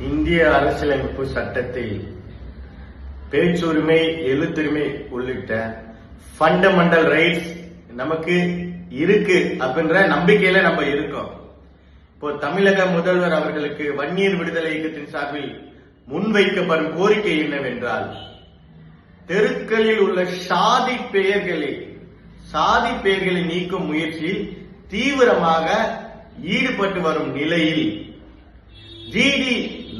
இந்திய அரசியலமைப்பு சட்டத்தில் பேச்சுரிமை எழுத்துரிமை உள்ளிட்ட ஃபண்டமெண்டல் ரைட்ஸ் நமக்கு இருக்கு அப்படின்ற நம்பிக்கையில நம்ம இருக்கோம். இப்போ தமிழக முதல்வர் அவர்களுக்கு வன்னியர் விடுதலை இயக்கத்தின் சார்பில் முன்வைக்கப்படும் கோரிக்கை என்னவென்றால் தெருக்களில் உள்ள சாதி பெயர்களை சாதி பெயர்களை நீக்கும் முயற்சியில் தீவிரமாக ஈடுபட்டு வரும் நிலையில் ஜிடி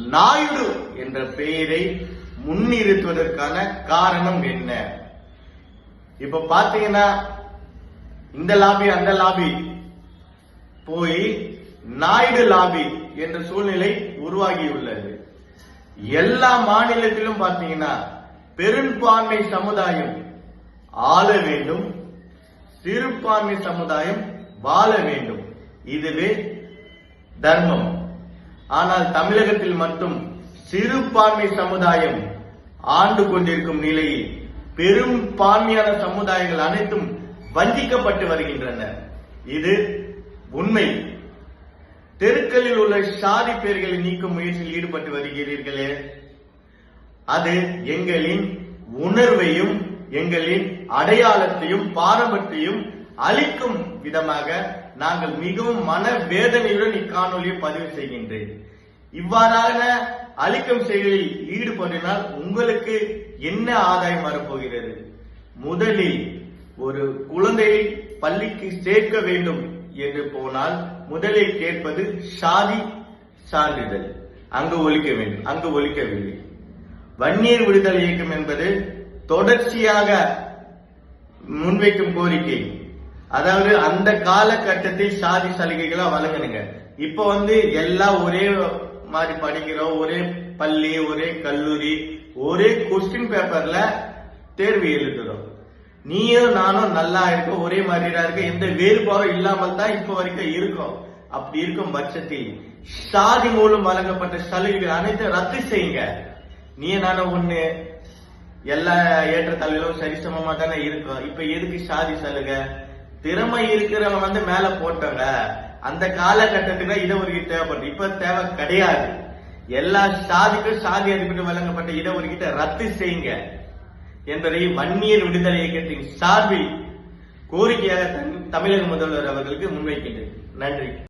நாயுடு என்ற பெயரை முன்னிறுத்துவதற்கான காரணம் என்ன? இப்ப பாத்தீங்கன்னா இந்த லாபி அந்த லாபி போய் நாயுடு லாபி என்ற சூழ்நிலை உருவாகியுள்ளது. எல்லா மாநிலத்திலும் பாத்தீங்கன்னா பெரும்பான்மை சமுதாயம் ஆள வேண்டும் சிறுபான்மை சமுதாயம் வாழ வேண்டும். இதுவே தர்மம். ஆனால் தமிழகத்தில் மட்டும் சிறுபான்மை சமுதாயம் ஆண்டு கொண்டிருக்கும் நிலையில் பெரும்பான்மையான சமுதாயங்கள் அனைத்தும் வஞ்சிக்கப்பட்டு வருகின்றன. இது உண்மை. தெருக்களில் உள்ள சாதி பேர்களை நீக்கும் முயற்சியில் ஈடுபட்டு வருகிறீர்களே. அது எங்களின் உணர்வையும் எங்களின் அடையாளத்தையும் பாரம்பரியத்தையும் அளிக்கும் விதமாக நாங்கள் மிகவும் மன வேதனையுடன் இக்காணொலியை பதிவு செய்கின்றேன். இவ்வாறான அழிக்கும் செயலில் ஈடுபட்டினால் உங்களுக்கு என்ன ஆதாயம் வரப்போகிறது? முதலில் ஒரு குழந்தையை பள்ளிக்கு சேர்க்க வேண்டும் என்று போனால் முதலில் கேட்பது சாதி சான்றிதழ். அங்கு ஒழிக்க வேண்டும் அங்கு ஒழிக்கவில்லை வன்னியர் விடுதலை இயக்கம் என்பது தொடர்ச்சியாக முன்வைக்கும் கோரிக்கை. அதாவது அந்த காலகட்டத்தில் சாதி சலுகைகளை வழங்கணுங்க இப்ப வந்து எல்லாம் ஒரே மாதிரி படிக்கிறோம் ஒரே பள்ளி ஒரே கல்லூரி ஒரே கொஸ்டின் பேப்பர்ல தேர்வு எழுதுறோம். நீயும் நானும் நல்லா இருக்கோம் ஒரே மாதிரியா இருக்க எந்த வேறுபாடும் இல்லாமல் தான் இப்ப வரைக்கும் இருக்கோம். அப்படி இருக்கும் பட்சத்தில் சாதி மூலம் வழங்கப்பட்ட சலுகைகள் அனைத்தும் ரத்து செய்யுங்க. நீ நானும் ஒண்ணு எல்லா ஏற்றத்தாழ்வுகளும் சரிசமமா தானே இருக்கும். இப்ப எதுக்கு சாதி சலுகை? திறமை இருக்கிறவங்க வந்து மேல போட்டவங்க அந்த காலகட்டத்துக்கு இடஒதுக்கீடு தேவைப்படுது இப்ப தேவை கிடையாது. எல்லா சாதிக்கும் சாதி அதிபர்கள் வழங்கப்பட்ட இடஒதுக்கீட்டை ரத்து செய்யுங்க என்பதை வன்னியர் விடுதலை இயக்கத்தின் சார்பில் கோரிக்கையாக தமிழக முதல்வர் அவர்களுக்கு முன்வைக்கின்றேன். நன்றி.